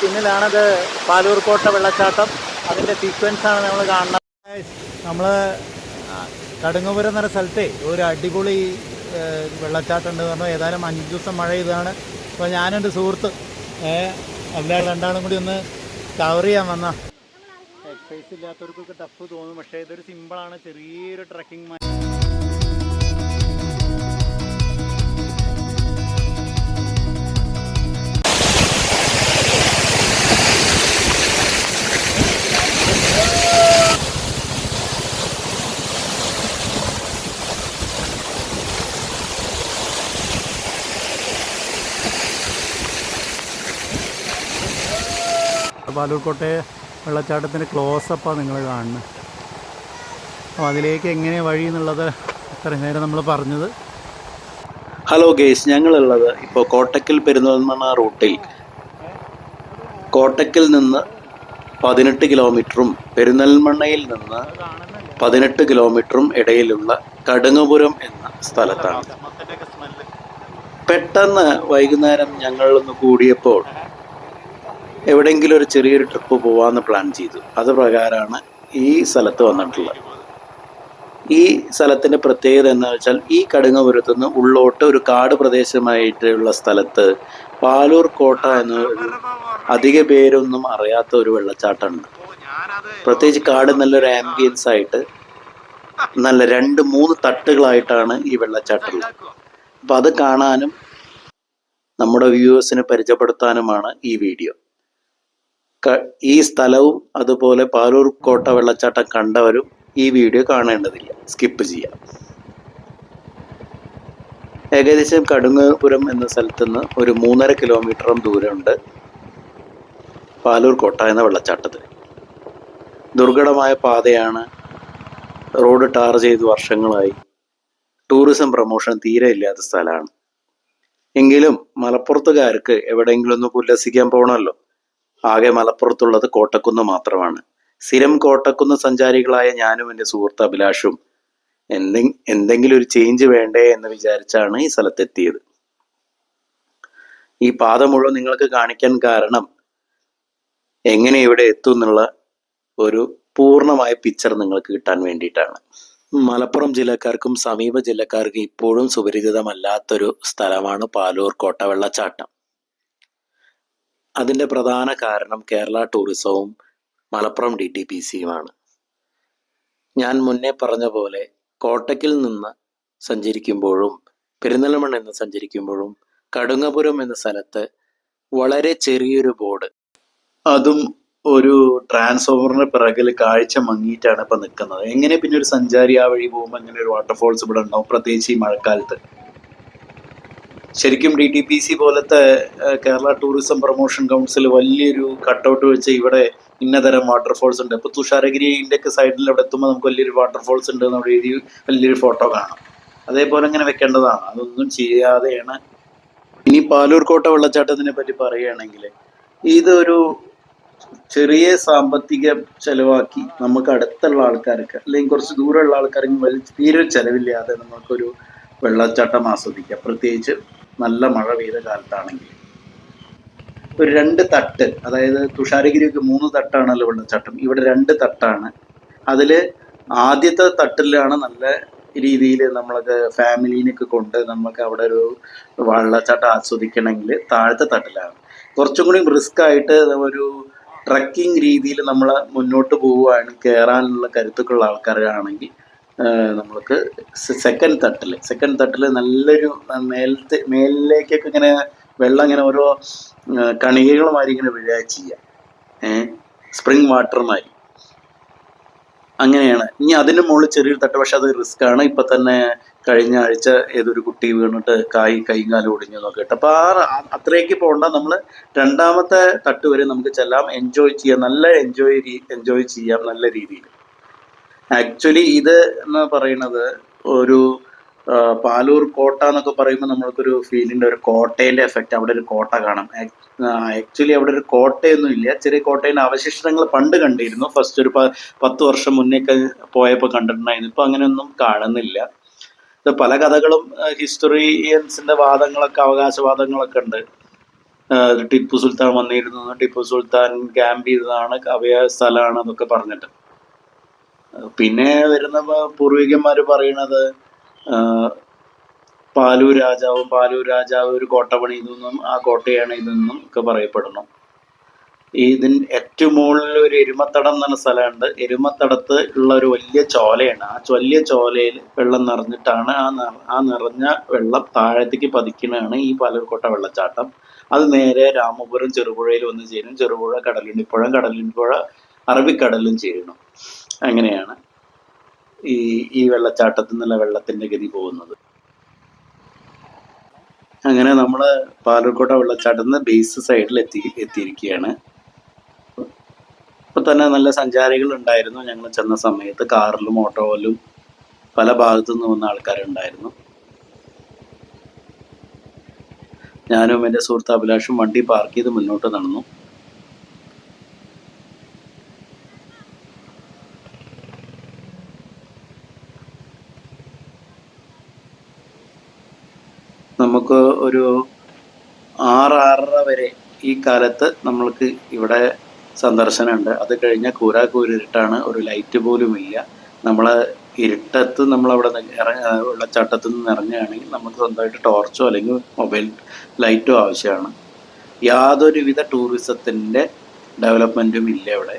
പിന്നിലാണത് പാലൂർ കോട്ട വെള്ളച്ചാട്ടം അതിന്റെ സീക്വൻസാണ് നമ്മൾ കാണുന്നത്. നമ്മൾ കടുങ്ങപുരം എന്ന സ്ഥലത്തെ ഒരു അടിപൊളി വെള്ളച്ചാട്ടം ഉണ്ട് പറഞ്ഞാൽ ഏതായാലും അഞ്ച് ദിവസം മഴ ഇതാണ് അപ്പോൾ ഞാനെന്റെ സുഹൃത്ത് എല്ലാ രണ്ടാളും കൂടി ഒന്ന് കവർ ചെയ്യാൻ വന്ന. എക്സസൈസ് ഇല്ലാത്തവർക്കൊക്കെ ടഫ് തോന്നും. പക്ഷേ ഇതൊരു സിമ്പിളാണ് ചെറിയൊരു ട്രക്കിംഗ് പാലൂർക്കോട്ടെ വെള്ളച്ചാട്ടത്തിന്റെ ക്ലോസപ്പാണ് നിങ്ങൾ കാണുന്നത്. അപ്പോൾ അതിലേക്ക് എങ്ങനെ വഴി എന്നുള്ളത് ഇത്രയും നേരം നമ്മൾ പറഞ്ഞത്. ഹലോ ഗേസ് ഞങ്ങളുള്ളത് ഇപ്പോൾ കോട്ടക്കൽ പെരുന്തൽമണ്ണ റൂട്ടിൽ. കോട്ടക്കൽ നിന്ന് പതിനെട്ട് കിലോമീറ്ററും പെരുന്നൽമണ്ണയിൽ നിന്ന് പതിനെട്ട് കിലോമീറ്ററും ഇടയിലുള്ള കടുങ്ങപുരം എന്ന സ്ഥലത്താണ്. പെട്ടെന്ന് വൈകുന്നേരം ഞങ്ങളൊന്ന് കൂടിയപ്പോൾ എവിടെയെങ്കിലും ഒരു ചെറിയൊരു ട്രിപ്പ് പോകാമെന്ന് പ്ലാൻ ചെയ്തു. അത് പ്രകാരമാണ് ഈ സ്ഥലത്ത് വന്നിട്ടുള്ളത്. ഈ സ്ഥലത്തിന്റെ പ്രത്യേകത എന്ന് വെച്ചാൽ ഈ കടുങ്ങപുരത്ത് നിന്ന് ഉള്ളോട്ട് ഒരു കാട് പ്രദേശമായിട്ടുള്ള സ്ഥലത്ത് പാലൂർ കോട്ട എന്ന അധിക പേരൊന്നും അറിയാത്ത ഒരു വെള്ളച്ചാട്ടമുണ്ട്. പ്രത്യേകിച്ച് കാട് നല്ലൊരു ആംബിയൻസ് ആയിട്ട് നല്ല രണ്ട് മൂന്ന് തട്ടുകളായിട്ടാണ് ഈ വെള്ളച്ചാട്ടം അപ്പം അത് കാണാനും നമ്മുടെ വ്യൂവേഴ്സിന് പരിചയപ്പെടുത്താനുമാണ് ഈ വീഡിയോ ഈ സ്ഥലവും അതുപോലെ പാലൂർ കോട്ട വെള്ളച്ചാട്ടം കണ്ടവരും ഈ വീഡിയോ കാണേണ്ടതില്ല. സ്കിപ്പ് ചെയ്യാം. ഏകദേശം കടുങ്ങപുരം എന്ന സ്ഥലത്ത് നിന്ന് ഒരു മൂന്നര കിലോമീറ്ററും ദൂരമുണ്ട് പാലൂർ കോട്ട എന്ന വെള്ളച്ചാട്ടത്തിന് ദുർഘടമായ പാതയാണ്. റോഡ് ടാർ ചെയ്ത് വർഷങ്ങളായി. ടൂറിസം പ്രൊമോഷൻ തീരെ ഇല്ലാത്ത സ്ഥലമാണ്. എങ്കിലും മലപ്പുറത്തുകാർക്ക് എവിടെയെങ്കിലും ഒന്ന് ഉല്ലസിക്കാൻ പോകണമല്ലോ ആകെ മലപ്പുറത്തുള്ളത് കോട്ടക്കുന്ന് മാത്രമാണ്. സ്ഥിരം കോട്ടക്കുന്ന് സഞ്ചാരികളായ ഞാനും എന്റെ സുഹൃത്ത് അഭിലാഷും എന്തെ എന്തെങ്കിലും ഒരു ചേഞ്ച് വേണ്ടേ എന്ന് വിചാരിച്ചാണ് ഈ സ്ഥലത്തെത്തിയത്. ഈ പാത മുഴുവൻ നിങ്ങൾക്ക് കാണിക്കാൻ കാരണം എങ്ങനെ ഇവിടെ എത്തും എന്നുള്ള ഒരു പൂർണമായ പിക്ചർ നിങ്ങൾക്ക് കിട്ടാൻ വേണ്ടിയിട്ടാണ്. മലപ്പുറം ജില്ലക്കാർക്കും സമീപ ജില്ലക്കാർക്കും ഇപ്പോഴും സുപരിചിതമല്ലാത്തൊരു സ്ഥലമാണ് പാലൂർ കോട്ട വെള്ളച്ചാട്ടം അതിന്റെ പ്രധാന കാരണം കേരള ടൂറിസവും മലപ്പുറം ഡി ടി പി സിയുമാണ് ഞാൻ മുന്നേ പറഞ്ഞ പോലെ കോട്ടയ്ക്കിൽ നിന്ന് സഞ്ചരിക്കുമ്പോഴും പെരിന്തൽമണ്ണ എന്ന് സഞ്ചരിക്കുമ്പോഴും കടുങ്ങപുരം എന്ന സ്ഥലത്ത് വളരെ ചെറിയൊരു ബോർഡ്. അതും ഒരു ട്രാൻസ്ഫോമറിന് പിറകിൽ കാഴ്ച മങ്ങിയിട്ടാണ് ഇപ്പൊ നിൽക്കുന്നത്. എങ്ങനെ പിന്നെ ഒരു സഞ്ചാരി ആ വഴി പോകുമ്പോൾ അങ്ങനെ ഒരു വാട്ടർഫോൾസ് ഇവിടെ ഉണ്ടാവും? പ്രത്യേകിച്ച് ഈ മഴക്കാലത്ത്. ശരിക്കും ഡി ടി പി സി പോലത്തെ കേരള ടൂറിസം പ്രൊമോഷൻ കൗൺസിൽ വലിയൊരു കട്ടൗട്ട് വെച്ച് ഇവിടെ ഇന്നതരം വാട്ടർഫോൾസ് ഉണ്ട്. ഇപ്പൊ തുഷാരഗിരിന്റെ ഒക്കെ സൈഡിൽ അവിടെ എത്തുമ്പോൾ നമുക്ക് വലിയൊരു വാട്ടർഫോൾസ് ഉണ്ട് എന്ന് എഴുതി വലിയൊരു ഫോട്ടോ കാണാം. അതേപോലെ ഇങ്ങനെ വെക്കേണ്ടതാണ്. അതൊന്നും ചെയ്യാതെയാണ്. ഇനി പാലൂർ കോട്ട വെള്ളച്ചാട്ടത്തിനെ പറ്റി പറയുകയാണെങ്കിൽ ഇതൊരു ചെറിയ സാമ്പത്തിക ചെലവാക്കി നമുക്ക് അടുത്തുള്ള ആൾക്കാർക്ക് അല്ലെങ്കിൽ കുറച്ച് ദൂരമുള്ള ആൾക്കാർക്ക് വലിയ തീരെ ചെലവില്ലാതെ നമുക്കൊരു വെള്ളച്ചാട്ടം ആസ്വദിക്കാം. പ്രത്യേകിച്ച് നല്ല മഴ പെയ്ത കാലത്താണെങ്കിൽ. ഒരു രണ്ട് തട്ട് അതായത് തുഷാരഗിരിയൊക്കെ മൂന്ന് തട്ടാണല്ലോ വെള്ളച്ചാട്ടം ഇവിടെ രണ്ട് തട്ടാണ്. അതിൽ ആദ്യത്തെ തട്ടിലാണ് നല്ല രീതിയിൽ നമ്മളൊക്കെ ഫാമിലീനൊക്കെ കൊണ്ട് നമുക്ക് അവിടെ ഒരു വെള്ളച്ചാട്ടം ആസ്വദിക്കണമെങ്കിൽ താഴത്തെ തട്ടിലാണ്. കുറച്ചും കൂടി റിസ്ക് ആയിട്ട് ഒരു ട്രക്കിംഗ് രീതിയിൽ നമ്മൾ മുന്നോട്ട് പോവുകയാണ് കയറാനുള്ള കരുത്തൊക്കെയുള്ള ആൾക്കാരാണെങ്കിൽ നമ്മൾക്ക് സെക്കൻഡ് തട്ടിൽ സെക്കൻഡ് തട്ടിൽ നല്ലൊരു മേലത്തെ മേലിലേക്കൊക്കെ ഇങ്ങനെ വെള്ളം ഇങ്ങനെ ഓരോ കണികകളുമാരി ഇങ്ങനെ വീഴുക ചെയ്യുക ഏഹ് സ്പ്രിങ് വാട്ടർ മാതിരി അങ്ങനെയാണ്. ഇനി അതിന് മുകളിൽ ചെറിയൊരു തട്ട് പക്ഷെ അത് റിസ്ക് ആണ്. ഇപ്പൊ തന്നെ കഴിഞ്ഞ ആഴ്ച ഏതൊരു കുട്ടി വീണിട്ട് കായ് കൈയും കാലും ഒടിഞ്ഞു ഇട്ട് അപ്പൊ ആ- അത്രയ്ക്ക് പോകണ്ട നമ്മൾ രണ്ടാമത്തെ തട്ട് വരെ നമുക്ക് ചെല്ലാം. എൻജോയ് ചെയ്യാം. നല്ല എൻജോയ് എൻജോയ് ചെയ്യാം. നല്ല രീതിയിൽ. ആക്ച്വലി ഇത് എന്ന് പറയുന്നത് ഒരു പാലൂർ കോട്ട എന്നൊക്കെ പറയുമ്പോൾ നമ്മൾക്കൊരു ഫീലിന്റെ ഒരു കോട്ടേന്റെ എഫക്റ്റ് അവിടെ ഒരു കോട്ട കാണാം. ആക്ച്വലി അവിടെ ഒരു കോട്ടയൊന്നും ഇല്ല. ചെറിയ കോട്ടേന്റെ അവശിഷ്ടങ്ങൾ പണ്ട് കണ്ടിരുന്നു. ഫസ്റ്റ് ഒരു പത്ത് വർഷം മുന്നേക്ക് പോയപ്പോൾ കണ്ടിട്ടുണ്ടായിരുന്നു. ഇപ്പൊ അങ്ങനെയൊന്നും കാണുന്നില്ല. പല കഥകളും ഹിസ്റ്ററിയൻസിന്റെ വാദങ്ങളൊക്കെ അവകാശവാദങ്ങളൊക്കെ ഉണ്ട്. ടിപ്പു സുൽത്താൻ വന്നിരുന്നു. ടിപ്പു സുൽത്താൻ ക്യാമ്പ് ചെയ്തതാണ് അവയ സ്ഥലമാണ് എന്നൊക്കെ പറഞ്ഞിട്ട്. പിന്നെ വരുന്ന പൂർവികന്മാര് പറയണത് പാലൂർ രാജാവും പാലൂർ രാജാവ് ഒരു കോട്ട പണിതെന്നും ആ കോട്ടയാണ് ഇതെന്നും ഒക്കെ പറയപ്പെടുന്നു. ഇതിന് ഏറ്റവും മുകളിൽ ഒരു എരുമത്തടം എന്ന് സ്ഥലമുണ്ട്. എരുമത്തടത്ത് ഉള്ള ഒരു വലിയ ചോലയാണ്. ആ വലിയ ചോലയിൽ വെള്ളം നിറഞ്ഞിട്ടാണ് ആ ആ നിറഞ്ഞ വെള്ളം താഴത്തേക്ക് പതിക്കുന്നതാണ് ഈ പാലൂർക്കോട്ട വെള്ളച്ചാട്ടം. അത് നേരെ രാമപുരം ചെറുപുഴയിൽ വന്ന് ചേരും. ചെറുപുഴ കടലുണ്ടിപ്പുഴ കടലുണ്ടിപ്പുഴ അറബിക്കടലും ചേരുന്നു. അങ്ങനെയാണ് ഈ ഈ വെള്ളച്ചാട്ടത്തിൽ നിന്നുള്ള വെള്ളത്തിന്റെ ഗതി പോകുന്നത്. അങ്ങനെ നമ്മൾ പാലക്കോട്ട വെള്ളച്ചാട്ടത്തിൽ നിന്ന് ബേസ് സൈഡിൽ എത്തി എത്തിയിരിക്കുകയാണ്. ഇപ്പൊ തന്നെ നല്ല സഞ്ചാരികൾ ഉണ്ടായിരുന്നു. ഞങ്ങൾ ചെന്ന സമയത്ത് കാറിലും ഓട്ടോയിലും പല ഭാഗത്തു നിന്ന് വന്ന ആൾക്കാരുണ്ടായിരുന്നു. ഞാനും എന്റെ സുഹൃത്ത് അഭിലാഷും വണ്ടി പാർക്ക് ചെയ്ത് മുന്നോട്ട് നടന്നു നമുക്ക് ഒരു ആറ് ആറര വരെ ഈ കാലത്ത് നമ്മൾക്ക് ഇവിടെ സന്ദർശനമുണ്ട്. അത് കഴിഞ്ഞാൽ കൂരാക്കൂരിട്ടാണ് ഒരു ലൈറ്റ് പോലും ഇല്ല. നമ്മൾ ഇരുട്ടത്ത് നമ്മളവിടെ അവിടെ ഇറങ്ങ വെള്ളച്ചാട്ടത്തിൽ നിന്ന് ഇറങ്ങുകയാണെങ്കിൽ നമുക്ക് സ്വന്തമായിട്ട് ടോർച്ചോ അല്ലെങ്കിൽ മൊബൈൽ ലൈറ്റോ ആവശ്യമാണ്. യാതൊരുവിധ ടൂറിസത്തിന്റെ ഡെവലപ്മെന്റും ഇല്ല ഇവിടെ.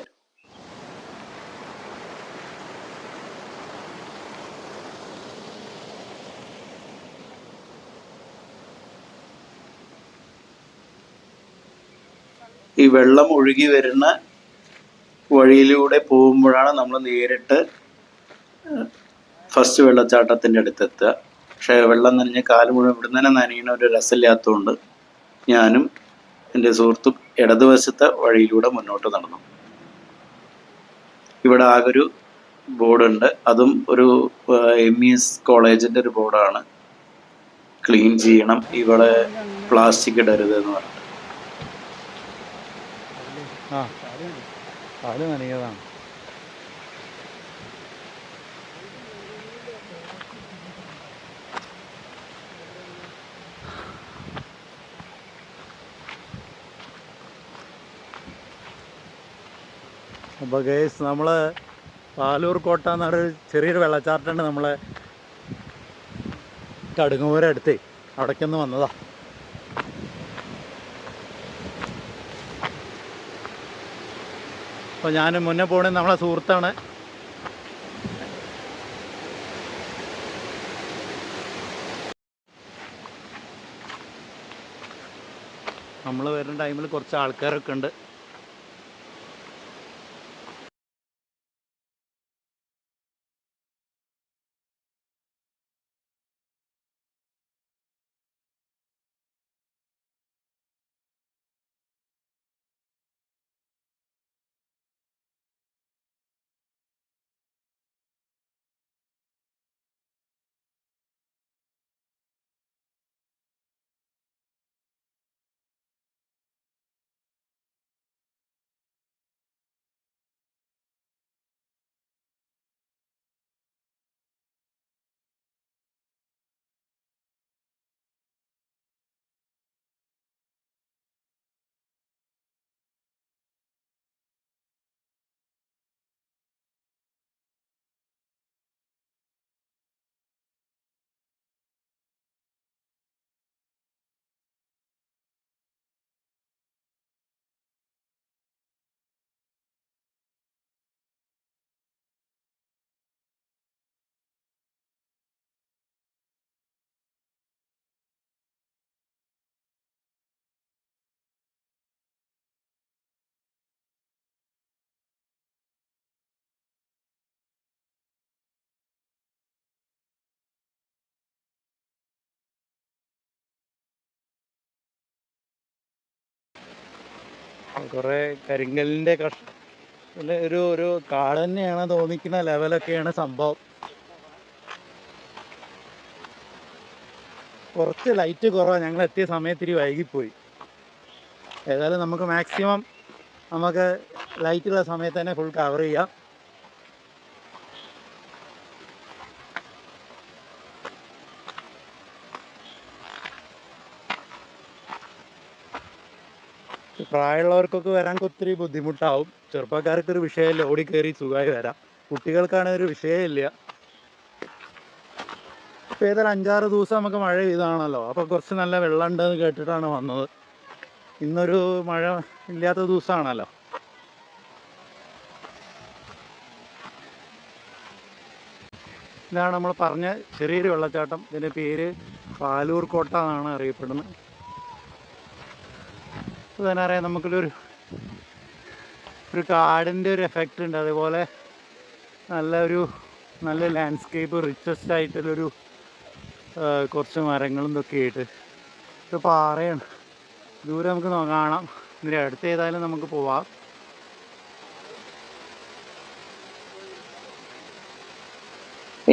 ഈ വെള്ളം ഒഴുകി വരുന്ന വഴിയിലൂടെ പോകുമ്പോഴാണ് നമ്മൾ നേരിട്ട് ഫസ്റ്റ് വെള്ളച്ചാട്ടത്തിന്റെ അടുത്തെത്തുക. പക്ഷേ വെള്ളം നനഞ്ഞ് കാൽ മുഴുവൻ ഇവിടെ തന്നെ നനയുന്ന ഒരു രസമില്ലാത്തതുകൊണ്ട് ഞാനും എന്റെ സുഹൃത്തും ഇടതുവശത്തെ വഴിയിലൂടെ മുന്നോട്ട് നടന്നു. ഇവിടെ ആകെ ഒരു ബോർഡുണ്ട്. അതും ഒരു എം ഇ എസ് കോളേജിന്റെ ഒരു ബോർഡാണ്. ക്ലീൻ ചെയ്യണം. ഇവിടെ പ്ലാസ്റ്റിക് ഇടരുത് എന്ന് പറഞ്ഞിട്ട്. ആ. കാൽ നനയതാണ് അപ്പോൾ ഗേസ് നമ്മൾ പാലൂർ കോട്ട എന്നൊരു ചെറിയൊരു വെള്ളച്ചാട്ടമുണ്ട് നമ്മളെ കടുങ്ങൂരടുത്ത് അവിടേക്കൊന്ന് വന്നതാ. അപ്പോൾ ഞാൻ മുന്നേ പോണേ നമ്മളെ സുഹൃത്താണ്. നമ്മൾ വരുന്ന ടൈമിൽ കുറച്ച് ആൾക്കാരൊക്കെ ഉണ്ട്. കുറേ കരിങ്കലിന്റെ കഷ് ഒരു ഒരു കാട് തന്നെയാണ് തോന്നിക്കുന്ന ലെവലൊക്കെയാണ് സംഭവം. കുറച്ച് ലൈറ്റ് കുറവാണ് ഞങ്ങൾ എത്തിയ സമയത്തിരി വൈകിപ്പോയി. ഏതായാലും നമുക്ക് മാക്സിമം നമുക്ക് ലൈറ്റുള്ള സമയത്ത് തന്നെ ഫുൾ കവർ ചെയ്യാം. പ്രായമുള്ളവർക്കൊക്കെ വരാൻ ഒത്തിരി ബുദ്ധിമുട്ടാവും. ചെറുപ്പക്കാർക്ക് ഒരു വിഷയമില്ല. ഓടി കയറി സുഖമായി വരാം. കുട്ടികൾക്കാണ് ഒരു വിഷയമില്ല. ഇപ്പം അഞ്ചാറ് ദിവസം നമുക്ക് മഴ പെയ്താണല്ലോ. അപ്പോൾ കുറച്ച് നല്ല വെള്ളം ഉണ്ടെന്ന് കേട്ടിട്ടാണ് വന്നത്. ഇന്നൊരു മഴ ഇല്ലാത്ത ദിവസമാണല്ലോ. ഇതാണ് നമ്മൾ പറഞ്ഞ ചെറിയൊരു വെള്ളച്ചാട്ടം. ഇതിന്റെ പേര് പാലൂർ കോട്ട എന്നാണ് അറിയപ്പെടുന്നത്. തന്നെ നമുക്കൊരു ഒരു കാടിന്റെ ഒരു എഫക്റ്റ് ഉണ്ട്. അതേപോലെ നല്ലൊരു നല്ല ലാൻഡ്സ്കേപ്പ് റിച്ചസ്റ്റ് ആയിട്ടുള്ളൊരു കുറച്ച് മരങ്ങളും ഇതൊക്കെ ആയിട്ട് ഇത് പാറയാണ്. ദൂരെ നമുക്ക് കാണാം. ഇതിന്റെ അടുത്ത് ഏതായാലും നമുക്ക് പോവാം.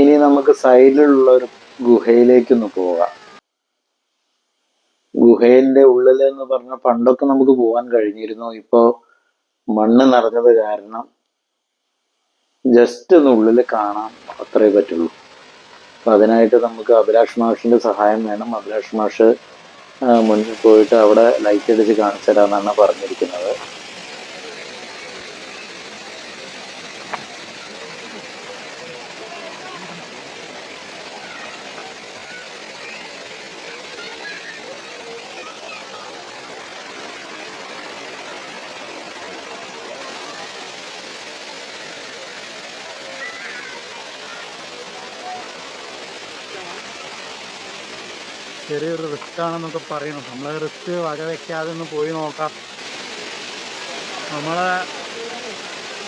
ഇനി നമുക്ക് സൈഡിലുള്ള ഒരു ഗുഹയിലേക്കൊന്ന് പോകാം ഗുഹയിന്റെ ഉള്ളിൽ എന്ന് പറഞ്ഞ പണ്ടൊക്കെ നമുക്ക് പോകാൻ കഴിഞ്ഞിരുന്നു. ഇപ്പോ മണ്ണ് നിറഞ്ഞത് കാരണം ജസ്റ്റ് ഒന്ന് ഉള്ളിൽ കാണാൻ അത്രേ പറ്റുള്ളൂ. അപ്പൊ അതിനായിട്ട് നമുക്ക് അഭിലാഷ് മാഷിന്റെ സഹായം വേണം. അഭിലാഷ് മാഷ് മുന്നിൽ പോയിട്ട് അവിടെ ലൈറ്റ് അടിച്ച് കാണിച്ചു തരാമെന്നാണ് പറഞ്ഞിരിക്കുന്നത്. ചെറിയൊരു റിസ്ക് ആണെന്നൊക്കെ പറയുന്നു നമ്മൾ റിസ്ക് വകവെക്കാതെ ഒന്ന് പോയി നോക്കാം. നമ്മളെ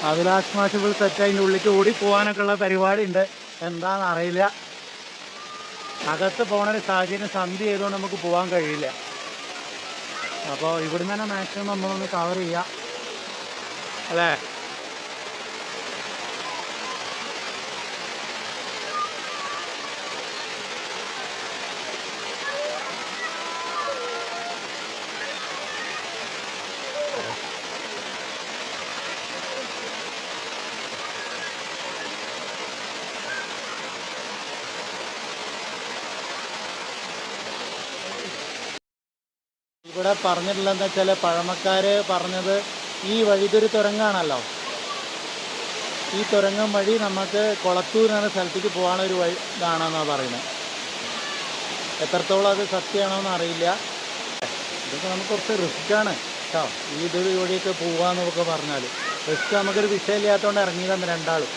അഭിലാഷ് മാഷ് സെറ്റ് അതിന്റെ ഉള്ളിലേക്ക് ഓടി പോകാനൊക്കെ ഉള്ള പരിപാടി ഉണ്ട് എന്താണെന്ന് അറിയില്ല. അകത്ത് പോകണ ഒരു സാഹചര്യം സന്ധി ചെയ്തുകൊണ്ട് നമുക്ക് പോകാൻ കഴിയില്ല. അപ്പോൾ ഇവിടുന്ന് തന്നെ മാക്സിമം നമ്മളൊന്ന് കവർ ചെയ്യാം. അല്ലേ? ഇവിടെ പറഞ്ഞിട്ടുള്ള എന്താ വെച്ചാൽ പഴമക്കാര് പറഞ്ഞത് ഈ വഴി ഇതൊരു തുരങ്കാണല്ലോ. ഈ തുരങ്കം വഴി നമുക്ക് കൊളത്തൂർ എന്ന സ്ഥലത്തേക്ക് പോകാനുള്ള ഒരു വഴി ഇതാണെന്നാണ് പറയുന്നത് എത്രത്തോളം അത് സത്യമാണോന്ന് അറിയില്ല. ഇതൊക്കെ നമുക്ക് കുറച്ച് റിസ്ക്കാണ് കേട്ടോ ഈ ഇതൊരു വഴിയൊക്കെ പോവാന്നൊക്കെ പറഞ്ഞാൽ റിസ്ക് നമുക്കൊരു വിഷയമില്ലാത്തതുകൊണ്ട് ഇറങ്ങിയതാണ് രണ്ടാളും.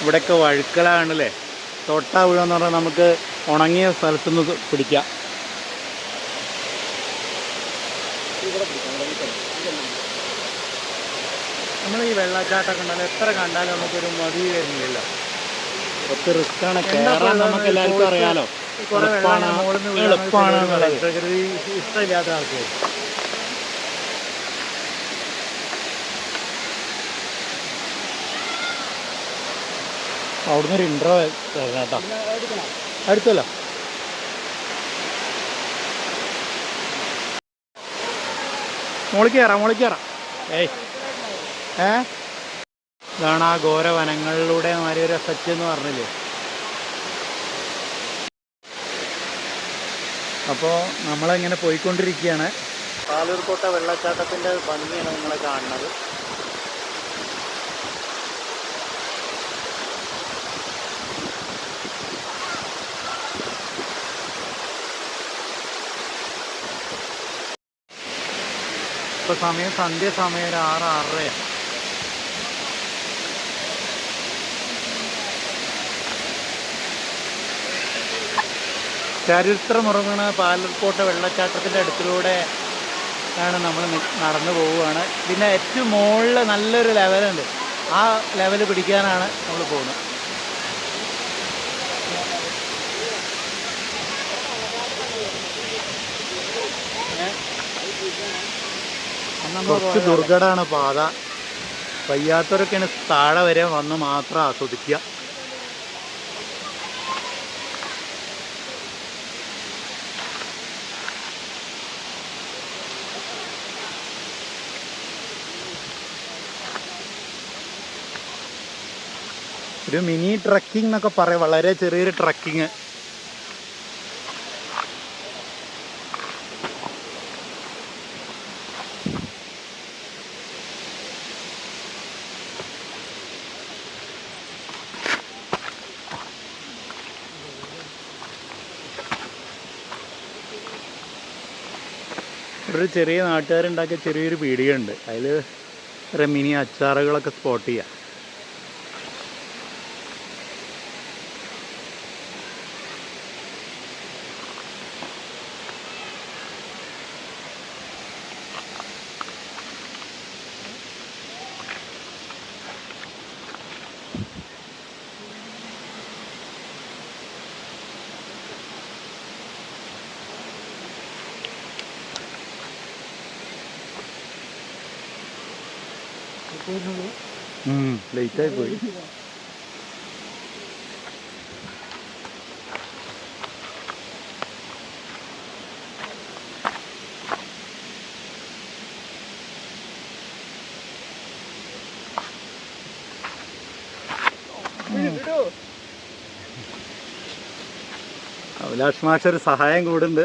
ഇവിടെയൊക്കെ വഴുക്കലാണല്ലേ? തൊട്ടാ വീഴെന്ന് പറഞ്ഞാൽ നമുക്ക് ഉണങ്ങിയ സ്ഥലത്തുനിന്ന് പിടിക്കാം. നമ്മൾ ഈ വെള്ളച്ചാട്ടമൊക്കെ ഉണ്ടല്ലോ എത്ര കണ്ടാലും നമുക്കൊരു മതി വരുന്നില്ല ഒത്തിരി ആണ്. കയറാൻ നമുക്ക് എല്ലാവർക്കും അറിയാലോ. എളുപ്പമാണ് പ്രകൃതി ഇഷ്ടമില്ലാത്ത ആൾക്കാർ അവിടുന്ന് ഒരു ഇൻട്രോ തരണം കേട്ടോ. അടുത്തല്ലോ. മോളിക്ക് കയറാം മോളിക്ക് കയറാം ഏയ്. ഏ? ഇതാണ് ആ ഘോര വനങ്ങളിലൂടെ മാറിയ ഒരു എഫക്റ്റ് എന്ന് പറഞ്ഞില്ലേ? അപ്പോൾ നമ്മളിങ്ങനെ പോയിക്കൊണ്ടിരിക്കുകയാണ്? പാലൂർക്കോട്ട വെള്ളച്ചാട്ടത്തിന്റെ ഭംഗിയാണ് നിങ്ങളെ കാണുന്നത്. ഇപ്പോൾ സമയം സന്ധ്യ സമയം ഒരു ആറ് ആറരയാണ് ചരിത്രമുറങ്ങണ പാലക്കോട്ട വെള്ളച്ചാട്ടത്തിന്റെ അടുത്തിലൂടെ ആണ് നമ്മൾ നടന്നു പോവുകയാണ്. പിന്നെ ഏറ്റവും മുകളിൽ നല്ലൊരു ലെവലുണ്ട് ആ ലെവൽ പിടിക്കാനാണ് നമ്മൾ പോകുന്നത്. കുറച്ച് ദുർഘടമാണ് പാത. വയ്യാത്തവരൊക്കെയാണ് താഴെ വരെ വന്ന് മാത്രം ആസ്വദിക്കുക. ഒരു മിനി ട്രക്കിംഗ് എന്നൊക്കെ പറയാം. വളരെ ചെറിയൊരു ട്രക്കിങ് ഒരു ചെറിയ നാട്ടുകാരുണ്ടാക്കിയ ചെറിയൊരു പീടികയുണ്ട്. അതിൽ ഒരു മിനി അച്ചാറുകളൊക്കെ സ്പോട്ട് ചെയ്യാം. ലേറ്റായി പോയി. അഭിലാഷ് മാഷ് ഒരു സഹായം കൂടുണ്ട്.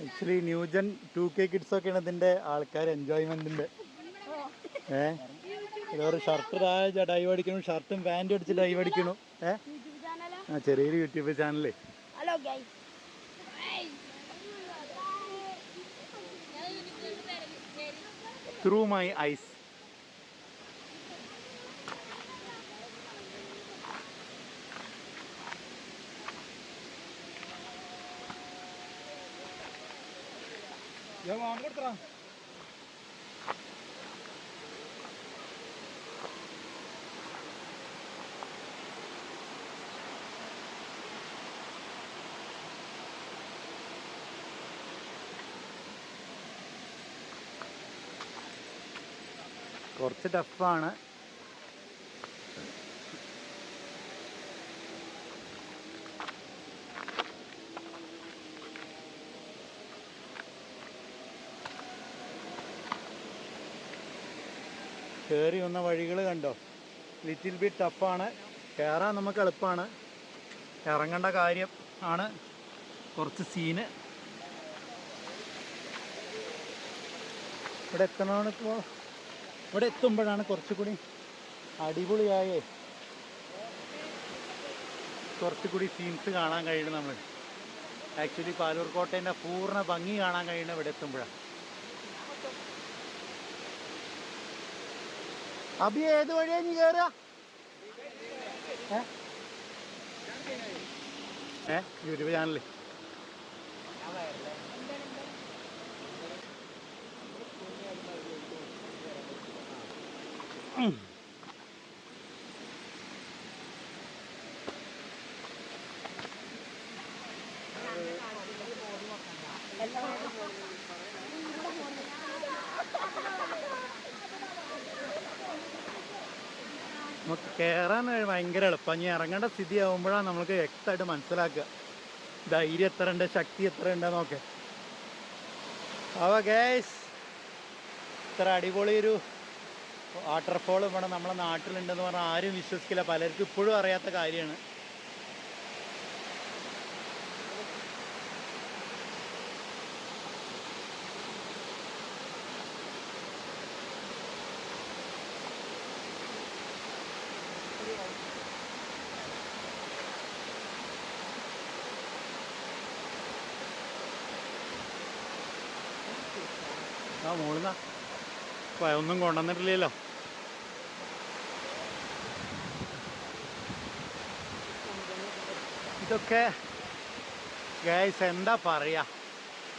Actually new gen two K kids ഒക്കെയാണ് ഇതിന്റെ ആൾക്കാർ എൻജോയ്മെന്റിന്റെ ഏഹ് ഇതൊരു ഷർട്ട് ഡൈവ് അടിക്കണം ഷർട്ടും പാന്റും അടിച്ച് ഡൈവ് അടിക്കണം ഏഹ് ആ ചെറിയൊരു യൂട്യൂബ് ചാനലേ. ഹലോ ത്രൂ മൈ ഐസ് കുറച്ച് ടഫാണ്. കയറി വന്ന വഴികൾ കണ്ടോ? ലിറ്റിൽ ബി ടഫാണ് കയറാൻ നമുക്ക് എളുപ്പമാണ് ഇറങ്ങേണ്ട കാര്യം ആണ് കുറച്ച് സീന് ഇവിടെ എത്തണമാണ് ഇപ്പോൾ ഇവിടെ എത്തുമ്പോഴാണ് കുറച്ചുകൂടി അടിപൊളിയായേ. കുറച്ചുകൂടി സീൻസ് കാണാൻ കഴിയുന്നത് നമ്മൾ ആക്ച്വലി പാലൂർ കോട്ടേന്റെ പൂർണ ഭംഗി കാണാൻ കഴിയുന്നത് ഇവിടെ എത്തുമ്പോഴാണ്. അബി ഏത് വഴിയാ നീ കയറുക യൂട്യൂബ് ചാനലിൽ നമുക്ക് കയറാൻ ഭയങ്കര എളുപ്പം. ഇനി ഇറങ്ങേണ്ട സ്ഥിതി ആകുമ്പോഴാണ് നമുക്ക് വ്യക്തമായിട്ട് മനസ്സിലാക്കുക. ധൈര്യം എത്ര ഉണ്ട് ശക്തി എത്ര ഉണ്ട് നോക്കെ അപ്പോൾ ഗേസ് ഇത്ര അടിപൊളി ഒരു വാട്ടർഫോൾ ഇവിടെ നമ്മുടെ നാട്ടിലുണ്ടെന്ന് പറഞ്ഞാൽ ആരും വിശ്വസിക്കില്ല. പലർക്കും ഇപ്പോഴും അറിയാത്ത കാര്യമാണ്. ആ മോളിന്നാ ഒന്നും കൊണ്ടുവന്നിട്ടില്ലല്ലോ. ഇതൊക്കെ ഗൈസ് എന്താ പറയാ?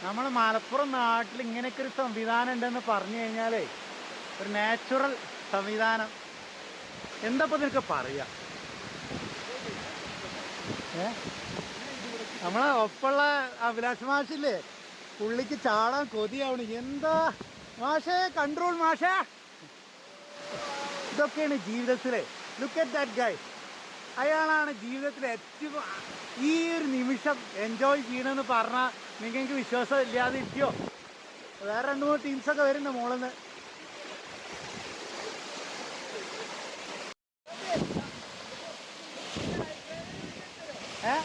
നമ്മൾ മലപ്പുറം നാട്ടിൽ ഇങ്ങനെയൊക്കെ ഒരു സംവിധാനം ഉണ്ടെന്ന് പറഞ്ഞു കഴിഞ്ഞാലേ ഒരു നാച്ചുറൽ സംവിധാനം. എന്താ ഇതൊക്കെ പറയാ? ഏ? നമ്മളെ ഒപ്പമുള്ള അഭിലാഷ് മാഷില്ലേ? പുള്ളിക്ക് ചാടാൻ കൊതിയാവണ്. എന്താ? മാഷേ കൺട്രോൾ മാഷേ. ഇതൊക്കെയാണ് ജീവിതത്തിലെ. ലുക്ക് അറ്റ് ദാറ്റ് ഗൈ അയാളാണ് ജീവിതത്തിൽ ഏറ്റവും ഈ ഒരു നിമിഷം എൻജോയ് ചെയ്യണമെന്ന് പറഞ്ഞാൽ നിങ്ങൾക്ക് വിശ്വാസം ഇല്ലാതെ ഇരിക്കുമോ വേറെ രണ്ട് മൂന്ന് ടീംസൊക്കെ വരുന്നുണ്ട് മോളിൽ നിന്ന് ഏ?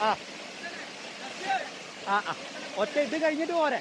ആ. ആ ആ. ഒറ്റ ഇത് കഴിഞ്ഞിട്ട് പോരെ.